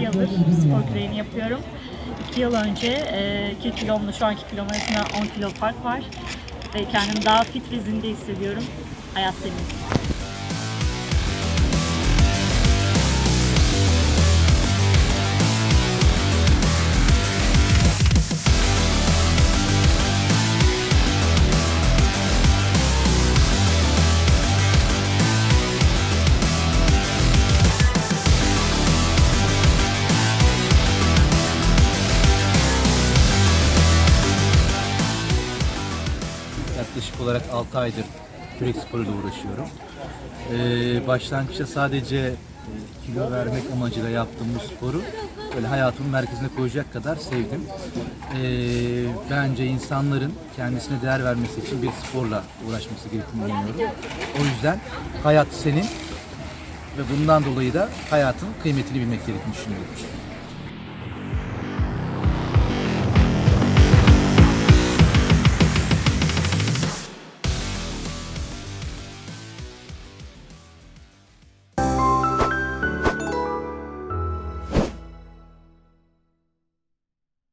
yıldır spor küreğini yapıyorum. 2 yıl önce 2 kilomla şu anki kilom arasında 10 kilo fark var. Ve kendimi daha fit ve zinde hissediyorum. Hayat senin. Yaklaşık olarak 6 aydır kürek sporuyla uğraşıyorum. Ee, başlangıçta sadece e, kilo vermek amacıyla yaptığım bu sporu böyle hayatımın merkezine koyacak kadar sevdim. Ee, bence insanların kendisine değer vermesi için bir sporla uğraşması gerektiğini inanıyorum. O yüzden hayat senin ve bundan dolayı da hayatın kıymetini bilmek gerektiğini düşünüyorum.